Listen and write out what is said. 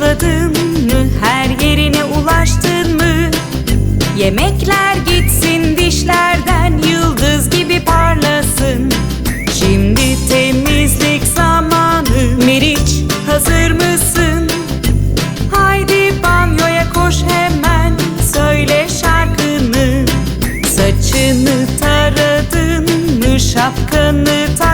Fırçaladın mı? Her yerine ulaştın mı? Yemekler gitsin dişlerden Yıldız gibi parlasın Şimdi temizlik zamanı Meriç hazır mısın? Haydi banyoya koş hemen Söyle şarkını Saçını taradın mı? Şapkanı taktın